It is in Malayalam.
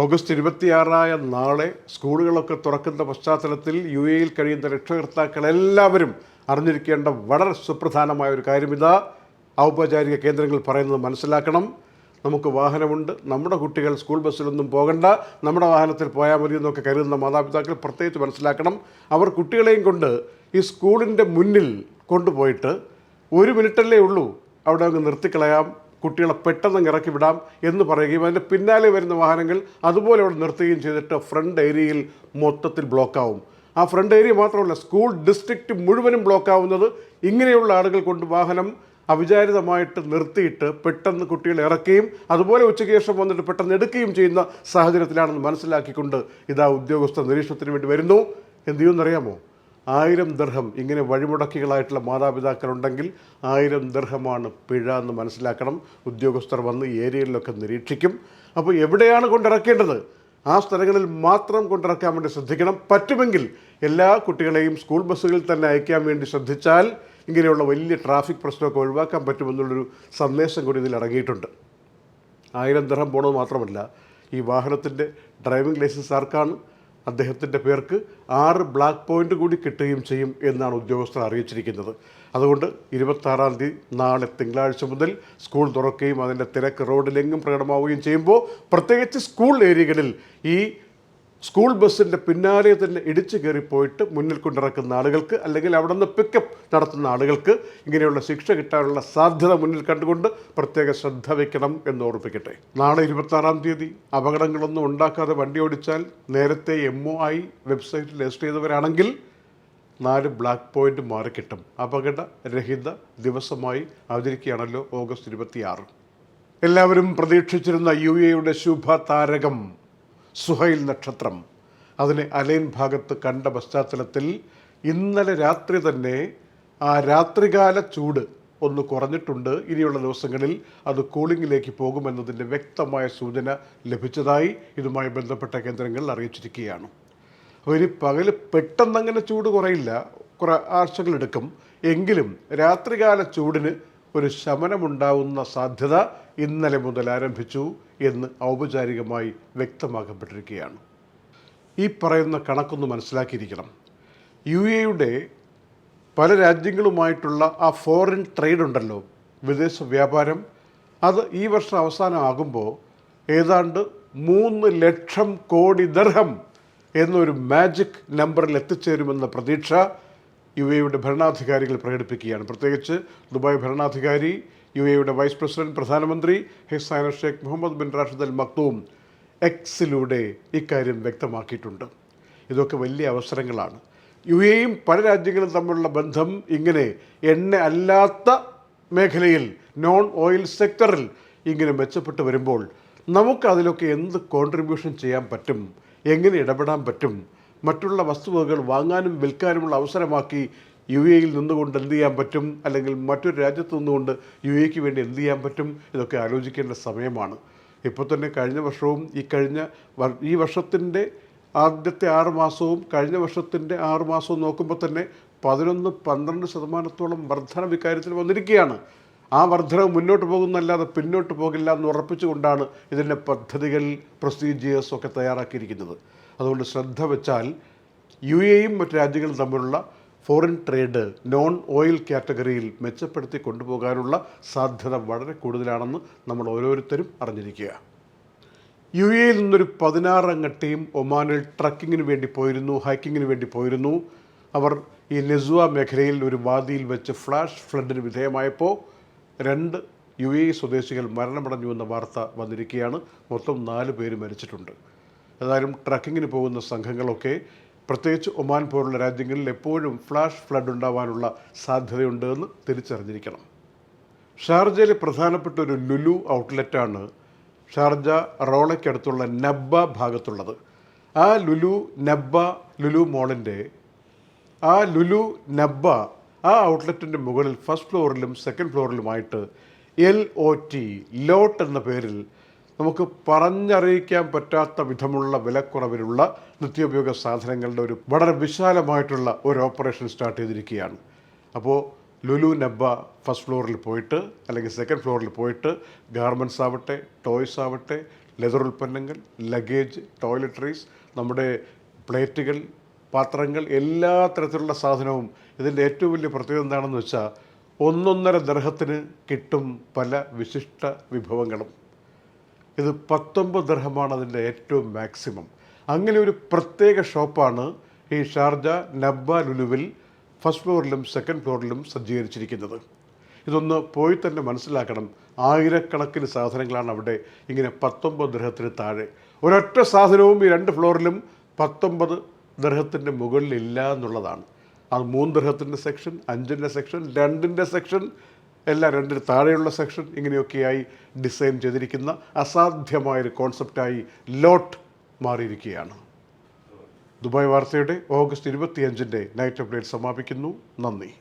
ഓഗസ്റ്റ് ഇരുപത്തിയാറായ നാളെ സ്കൂളുകളൊക്കെ തുറക്കുന്ന പശ്ചാത്തലത്തിൽ യു എയിൽ കഴിയുന്ന രക്ഷകർത്താക്കൾ എല്ലാവരും അറിഞ്ഞിരിക്കേണ്ട വളരെ സുപ്രധാനമായ ഒരു കാര്യം ഇതാ ഔപചാരിക കേന്ദ്രങ്ങൾ പറയുന്നത് മനസ്സിലാക്കണം. നമുക്ക് വാഹനമുണ്ട്. നമ്മുടെ കുട്ടികൾ സ്കൂൾ ബസ്സിലൊന്നും പോകണ്ട. നമ്മുടെ വാഹനത്തിൽ പോയാൽ മതി എന്നൊക്കെ കരുതുന്ന മാതാപിതാക്കൾ പ്രത്യേകിച്ച് മനസ്സിലാക്കണം. അവർ കുട്ടികളെയും കൊണ്ട് ഈ സ്കൂളിന്റെ മുന്നിൽ കൊണ്ടുപോയിട്ട് ഒരു മിനിറ്റല്ലേ ഉള്ളൂ. അവിടെ അങ്ങ് നിർത്തിക്കളയാം. കുട്ടികളെ പെട്ടെന്ന് ഇറക്കി വിടാം എന്ന് പറയുകയും അതിന്റെ പിന്നാലെ വരുന്ന വാഹനങ്ങൾ അതുപോലെ അവിടെ നിർത്തുകയും ചെയ്തിട്ട് ഫ്രണ്ട് ഏരിയയിൽ മൊത്തത്തിൽ ബ്ലോക്കാവും. ആ ഫ്രണ്ട് ഏരിയ മാത്രമല്ല സ്കൂൾ ഡിസ്ട്രിക്റ്റ് മുഴുവനും ബ്ലോക്കാവുന്നത് ഇങ്ങനെയുള്ള ആളുകൾ കൊണ്ട് വാഹനം അവിചാരിതമായിട്ട് നിർത്തിയിട്ട് പെട്ടെന്ന് കുട്ടികളെ ഇറക്കുകയും അതുപോലെ ഉച്ചയ്ക്ക് ശേഷം വന്നിട്ട് പെട്ടെന്ന് എടുക്കുകയും ചെയ്യുന്ന സാഹചര്യത്തിലാണെന്ന് മനസ്സിലാക്കിക്കൊണ്ട് ഇതാ ഉദ്യോഗസ്ഥ നിരീക്ഷണത്തിന് വേണ്ടി വരുന്നു. എന്ത് ചെയ്യുമെന്നറിയാമോ? ആയിരം ദർഹം ഇങ്ങനെ വഴിമുടക്കികളായിട്ടുള്ള മാതാപിതാക്കളുണ്ടെങ്കിൽ ആയിരം ദർഹമാണ് പിഴ എന്ന് മനസ്സിലാക്കണം. ഉദ്യോഗസ്ഥർ വന്ന് ഏരിയയിലൊക്കെ നിരീക്ഷിക്കും. അപ്പോൾ എവിടെയാണ് കൊണ്ടിറക്കേണ്ടത്? ആ സ്ഥലങ്ങളിൽ മാത്രം കൊണ്ടിറക്കാൻ വേണ്ടി ശ്രദ്ധിക്കണം. പറ്റുമെങ്കിൽ എല്ലാ കുട്ടികളെയും സ്കൂൾ ബസ്സുകളിൽ തന്നെ അയക്കാൻ വേണ്ടി ശ്രദ്ധിച്ചാൽ ഇങ്ങനെയുള്ള വലിയ ട്രാഫിക് പ്രശ്നമൊക്കെ ഒഴിവാക്കാൻ പറ്റുമെന്നുള്ളൊരു സന്ദേശം കൂടി ഇതിൽ അടങ്ങിയിട്ടുണ്ട് ആയിരം ദർഹം പോണത് മാത്രമല്ല ഈ വാഹനത്തിന്റെ ഡ്രൈവിംഗ് ലൈസൻസ് ആർക്കാണ്? അദ്ദേഹത്തിന്റെ പേർക്ക് ആറ് ബ്ലാക്ക് പോയിന്റ് കൂടി കിട്ടുകയും ചെയ്യും എന്നാണ് ഉദ്യോഗസ്ഥർ അറിയിച്ചിരിക്കുന്നത്. അതുകൊണ്ട് ഇരുപത്താറാം തീയതി നാളെ തിങ്കളാഴ്ച മുതൽ സ്കൂൾ തുറക്കുകയും അതിന്റെ തിരക്ക് റോഡിലെങ്ങും പ്രകടമാവുകയും ചെയ്യുമ്പോൾ പ്രത്യേകിച്ച് സ്കൂൾ ഏരിയകളിൽ ഈ സ്കൂൾ ബസ്സിന്റെ പിന്നാലെ തന്നെ ഇടിച്ചു കയറിപ്പോയിട്ട് മുന്നിൽ കൊണ്ടിറക്കുന്ന ആളുകൾക്ക് അല്ലെങ്കിൽ അവിടെ നിന്ന് പിക്കപ്പ് നടത്തുന്ന ആളുകൾക്ക് ഇങ്ങനെയുള്ള ശിക്ഷ കിട്ടാനുള്ള സാധ്യത മുന്നിൽ കണ്ടുകൊണ്ട് പ്രത്യേക ശ്രദ്ധ വയ്ക്കണം എന്ന് ഓർപ്പിക്കട്ടെ. നാളെ ഇരുപത്താറാം തീയതി അപകടങ്ങളൊന്നും ഉണ്ടാക്കാതെ വണ്ടി ഓടിച്ചാൽ നേരത്തെ എം ഒ ഐ വെബ്സൈറ്റിൽ രജിസ്റ്റർ ചെയ്തവരാണെങ്കിൽ നാല് ബ്ലാക്ക് പോയിന്റ് മാറിക്കിട്ടും. അപകടരഹിത ദിവസമായി അവതരിക്കുകയാണല്ലോ ഓഗസ്റ്റ് ഇരുപത്തിയാറ്. എല്ലാവരും പ്രതീക്ഷിച്ചിരുന്ന യു എയുടെ ശുഭ താരകം സുഹൈൽ നക്ഷത്രം. അതിനെ അലൈൻ ഭാഗത്ത് കണ്ട പശ്ചാത്തലത്തിൽ ഇന്നലെ രാത്രി തന്നെ ആ രാത്രികാല ചൂട് ഒന്ന് കുറഞ്ഞിട്ടുണ്ട്. ഇനിയുള്ള ദിവസങ്ങളിൽ അത് കൂളിംഗിലേക്ക് പോകുമെന്നതിന്റെ വ്യക്തമായ സൂചന ലഭിച്ചതായി ഇതുമായി ബന്ധപ്പെട്ട കേന്ദ്രങ്ങൾ അറിയിച്ചിരിക്കുകയാണ്. അപ്പോൾ ഇനി പകൽ പെട്ടെന്നങ്ങനെ ചൂട് കുറയില്ല. കുറേ ആഴ്ചകളെടുക്കും. എങ്കിലും രാത്രികാല ചൂടിന് ഒരു ശമനമുണ്ടാവുന്ന സാധ്യത ഇന്നലെ മുതൽ ആരംഭിച്ചു എന്ന് ഔപചാരികമായി വ്യക്തമാക്കപ്പെട്ടിരിക്കുകയാണ്. ഈ പറയുന്ന കണക്കൊന്ന് മനസ്സിലാക്കിയിരിക്കണം. യു എയുടെ പല രാജ്യങ്ങളുമായിട്ടുള്ള ആ ഫോറിൻ ട്രേഡ് ഉണ്ടല്ലോ വിദേശ വ്യാപാരം അത് ഈ വർഷം അവസാനമാകുമ്പോൾ ഏതാണ്ട് മൂന്ന് ലക്ഷം കോടി ദർഹം എന്നൊരു മാജിക് നമ്പറിൽ എത്തിച്ചേരുമെന്ന പ്രതീക്ഷ യു എയുടെ ഭരണാധികാരികൾ പ്രകടിപ്പിക്കുകയാണ്. പ്രത്യേകിച്ച് ദുബായ് ഭരണാധികാരി യു എയുടെ വൈസ് പ്രസിഡന്റ് പ്രധാനമന്ത്രി Hisana Sheikh Mohammed bin Rashid Al Maktoum എക്സിലൂടെ ഇക്കാര്യം വ്യക്തമാക്കിയിട്ടുണ്ട്. ഇതൊക്കെ വലിയ അവസരങ്ങളാണ്. യു എയും പല രാജ്യങ്ങളും തമ്മിലുള്ള ബന്ധം ഇങ്ങനെ എണ്ണ അല്ലാത്ത മേഖലയിൽ നോൺ ഓയിൽ സെക്ടറിൽ ഇങ്ങനെ മെച്ചപ്പെട്ട് വരുമ്പോൾ നമുക്ക് അതിലൊക്കെ എന്ത് കോൺട്രിബ്യൂഷൻ ചെയ്യാൻ പറ്റും? എങ്ങനെ ഇടപെടാൻ പറ്റും? മറ്റുള്ള വസ്തുവകകൾ വാങ്ങാനും വിൽക്കാനുമുള്ള അവസരമാക്കി യു എയിൽ നിന്നുകൊണ്ട് എന്ത് ചെയ്യാൻ പറ്റും? അല്ലെങ്കിൽ മറ്റൊരു രാജ്യത്ത് നിന്നുകൊണ്ട് യു എക്ക് വേണ്ടി എന്ത് ചെയ്യാൻ പറ്റും? ഇതൊക്കെ ആലോചിക്കേണ്ട സമയമാണ്. ഇപ്പോൾ തന്നെ കഴിഞ്ഞ വർഷവും ഈ കഴിഞ്ഞ ഈ വർഷത്തിന്റെ ആദ്യത്തെ ആറ് മാസവും കഴിഞ്ഞ വർഷത്തിന്റെ ആറ് മാസവും നോക്കുമ്പോൾ തന്നെ പതിനൊന്ന് പന്ത്രണ്ട് ശതമാനത്തോളം വർധന ഇക്കാര്യത്തിൽ വന്നിരിക്കുകയാണ്. ആ വർധനവ് മുന്നോട്ട് പോകുന്നല്ലാതെ പിന്നോട്ട് പോകില്ല എന്ന് ഉറപ്പിച്ചുകൊണ്ടാണ് ഇതിന്റെ പദ്ധതികൾ പ്രൊസീജിയേഴ്സ് ഒക്കെ തയ്യാറാക്കിയിരിക്കുന്നത്. അതുകൊണ്ട് ശ്രദ്ധ വെച്ചാൽ യു എയും മറ്റ് രാജ്യങ്ങളും തമ്മിലുള്ള ഫോറിൻ ട്രേഡ് നോൺ ഓയിൽ കാറ്റഗറിയിൽ മെച്ചപ്പെടുത്തി കൊണ്ടുപോകാനുള്ള സാധ്യത വളരെ കൂടുതലാണെന്ന് നമ്മൾ ഓരോരുത്തരും അറിഞ്ഞിരിക്കുക. യു എയിൽ നിന്നൊരു പതിനാറംഗ ടീം ഒമാനിൽ ട്രക്കിങ്ങിന് വേണ്ടി പോയിരുന്നു ഹൈക്കിങ്ങിന് വേണ്ടി പോയിരുന്നു. അവർ ഈ നെസുവ മേഖലയിൽ ഒരു വാദിയിൽ വെച്ച് ഫ്ലാഷ് ഫ്ലഡിന് വിധേയമായപ്പോൾ രണ്ട് യു എ സ്വദേശികൾ മരണമടഞ്ഞു എന്ന വാർത്ത വന്നിരിക്കുകയാണ്. മൊത്തം നാല് പേര് മരിച്ചിട്ടുണ്ട്. ഏതായാലും ട്രക്കിങ്ങിന് പോകുന്ന സംഘങ്ങളൊക്കെ പ്രത്യേകിച്ച് ഒമാൻ പോലുള്ള രാജ്യങ്ങളിൽ എപ്പോഴും ഫ്ലാഷ് ഫ്ലഡ് ഉണ്ടാവാനുള്ള സാധ്യതയുണ്ട് എന്ന് തിരിച്ചറിഞ്ഞിരിക്കണം. ഷാർജയിലെ പ്രധാനപ്പെട്ട ഒരു ലുലു ഔട്ട്ലെറ്റാണ് ഷാർജ റോളയ്ക്കടുത്തുള്ള നബ്ബ ഭാഗത്തുള്ളത്. ആ ലുലു നബ്ബ ലുലു മോളിന്റെ ആ ലുലു നബ്ബ ആ ഔട്ട്ലെറ്റിന്റെ മുകളിൽ ഫസ്റ്റ് ഫ്ലോറിലും സെക്കൻഡ് ഫ്ലോറിലുമായിട്ട് എൽ ഒ ടി ലോട്ട് എന്ന പേരിൽ നമുക്ക് പറഞ്ഞറിയിക്കാൻ പറ്റാത്ത വിധമുള്ള വിലക്കുറവിലുള്ള നിത്യോപയോഗ സാധനങ്ങളുടെ ഒരു വളരെ വിശാലമായിട്ടുള്ള ഒരു ഓപ്പറേഷൻ സ്റ്റാർട്ട് ചെയ്തിരിക്കുകയാണ്. അപ്പോൾ ലുലു നബ്ബ ഫസ്റ്റ് ഫ്ലോറിൽ പോയിട്ട് അല്ലെങ്കിൽ സെക്കൻഡ് ഫ്ലോറിൽ പോയിട്ട് ഗാർമെന്റ്സ് ആവട്ടെ ടോയ്സ് ആവട്ടെ ലെതർ ഉൽപ്പന്നങ്ങൾ ലഗേജ് ടോയ്ലറ്ററീസ് നമ്മുടെ പ്ലേറ്റുകൾ പാത്രങ്ങൾ എല്ലാ തരത്തിലുള്ള സാധനവും ഇതിന്റെ ഏറ്റവും വലിയ പ്രത്യേകത എന്താണെന്ന് വെച്ചാൽ ഒന്നൊന്നര ദർഹത്തിന് കിട്ടും പല വിശിഷ്ട വിഭവങ്ങളും. ഇത് പത്തൊമ്പത് ദർഹമാണ് അതിന്റെ ഏറ്റവും മാക്സിമം. അങ്ങനെ ഒരു പ്രത്യേക ഷോപ്പാണ് ഈ ഷാർജ നബ്ബ ലുലുവിൽ ഫസ്റ്റ് ഫ്ലോറിലും സെക്കൻഡ് ഫ്ലോറിലും സജ്ജീകരിച്ചിരിക്കുന്നത്. ഇതൊന്ന് പോയി തന്നെ മനസ്സിലാക്കണം. ആയിരക്കണക്കിന് സാധനങ്ങളാണ് അവിടെ ഇങ്ങനെ പത്തൊമ്പത് ദർഹത്തിന് താഴെ. ഒരൊറ്റ സാധനവും ഈ രണ്ട് ഫ്ലോറിലും പത്തൊമ്പത് ദർഹത്തിന്റെ മുകളിലില്ല എന്നുള്ളതാണ്. അത് മൂന്ന് ദർഹത്തിന്റെ സെക്ഷൻ അഞ്ചിന്റെ സെക്ഷൻ രണ്ടിന്റെ സെക്ഷൻ എല്ലാം രണ്ടിന് താഴെയുള്ള സെക്ഷൻ ഇങ്ങനെയൊക്കെയായി ഡിസൈൻ ചെയ്തിരിക്കുന്ന അസാധ്യമായൊരു കോൺസെപ്റ്റായി ലോട്ട് മാറിയിരിക്കുകയാണ്. ദുബായ് വാർത്തയുടെ ഓഗസ്റ്റ് ഇരുപത്തിയഞ്ചിന്റെ നൈറ്റ് അപ്ഡേറ്റ് സമാപിക്കുന്നു. നന്ദി.